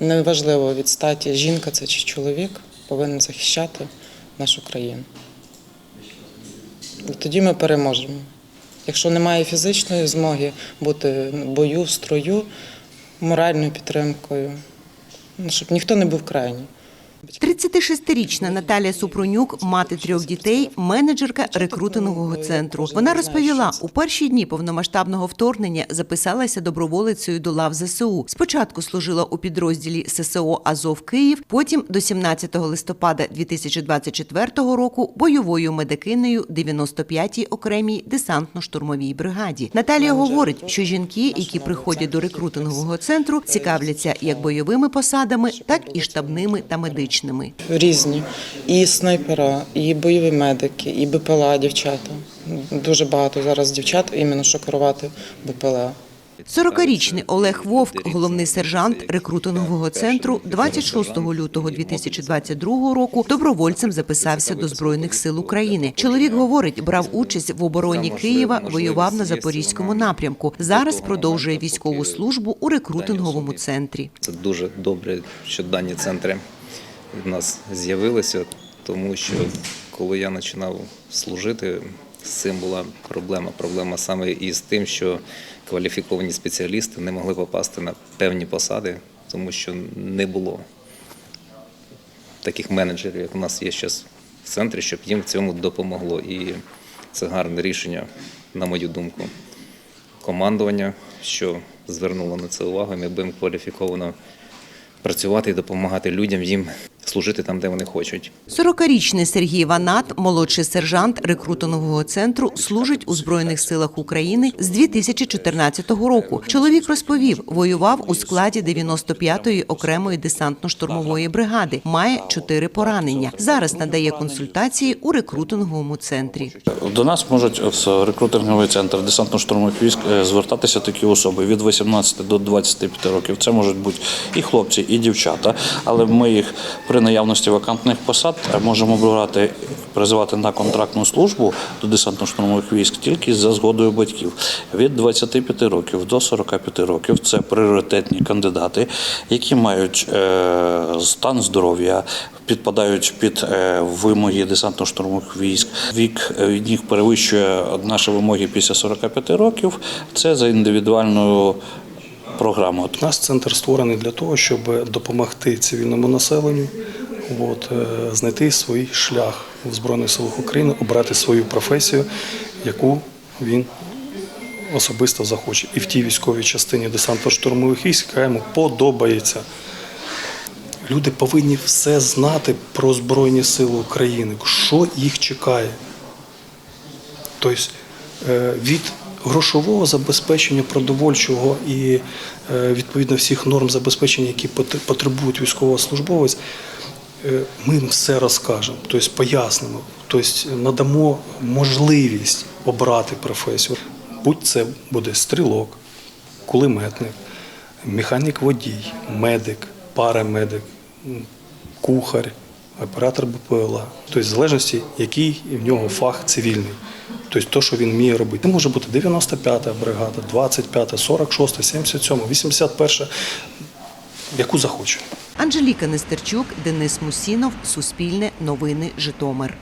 Неважливо від статі, жінка це чи чоловік, повинен захищати нашу країну. І тоді ми переможемо. Якщо немає фізичної змоги бути в бою, в строю, моральною підтримкою, ну, щоб ніхто не був крайній. 36-річна Наталія Супронюк, мати трьох дітей, менеджерка рекрутингового центру. Вона розповіла, у перші дні повномасштабного вторгнення записалася доброволицею до лав ЗСУ. Спочатку служила у підрозділі ССО Азов Київ, потім до 17 листопада 2024 року бойовою медикинею 95-й окремій десантно-штурмовій бригаді. Наталія говорить, що жінки, які приходять до рекрутингового центру, цікавляться як бойовими посадами, так і штабними та медичними. Різні. І снайпера, і бойові медики, і БПЛА дівчата. Дуже багато зараз дівчат, іменно що керувати БПЛА. 40-річний Олег Вовк, головний сержант рекрутингового центру, 26 лютого 2022 року добровольцем записався до збройних сил України. Чоловік говорить, брав участь в обороні Києва, воював на запорізькому напрямку. Зараз продовжує військову службу у рекрутинговому центрі. Це дуже добре, що дані центри в нас з'явилися, тому що коли я починав служити, з цим була проблема. Проблема саме і з тим, що кваліфіковані спеціалісти не могли попасти на певні посади, тому що не було таких менеджерів, як у нас є зараз в центрі, щоб їм в цьому допомогло. І це гарне рішення, на мою думку, командування, що звернуло на це увагу. Ми будемо кваліфіковано працювати і допомагати людям їм служити там, де вони хочуть. 40-річний Сергій Ванат, молодший сержант рекрутингового центру, служить у Збройних силах України з 2014 року. Чоловік розповів, воював у складі 95-ї окремої десантно-штурмової бригади. Має чотири поранення. Зараз надає консультації у рекрутинговому центрі. До нас можуть в рекрутинговий центр десантно-штурмових військ е, звертатися такі особи від 18 до 25 років. Це можуть бути і хлопці, і дівчата, але ми їх при наявності вакантних посад е, можемо брати, призивати на контрактну службу до десантно-штурмових військ тільки за згодою батьків. Від 25 років до 45 років це пріоритетні кандидати, які мають е, стан здоров'я, підпадають під е, вимоги десантно-штурмових військ. Вік е, від них перевищує наші вимоги після 45 років. Це за індивідуальною програмою. Наш центр створений для того, щоб допомогти цивільному населенню, от, е, знайти свій шлях в Збройних силах України, обрати свою професію, яку він особисто захоче. І в тій військовій частині десантно-штурмових військ, яка йому подобається. Люди повинні все знати про Збройні Сили України, що їх чекає. Тобто е, від грошового забезпечення продовольчого і е, відповідно всіх норм забезпечення, які потребують військовослужбовець, е, ми їм все розкажемо, тобто пояснимо, тобто надамо можливість обрати професію. Будь це буде стрілок, кулеметник, механік водій, медик, парамедик, кухар, оператор БПЛА. Тобто, в залежності, який в нього фах цивільний. Тобто, то, що він вміє робити. Це може бути 95-та бригада, 25-та, 46-та, 77-та, 81-та, яку захоче. Анжеліка Нестерчук, Денис Мусінов, Суспільне, Новини, Житомир.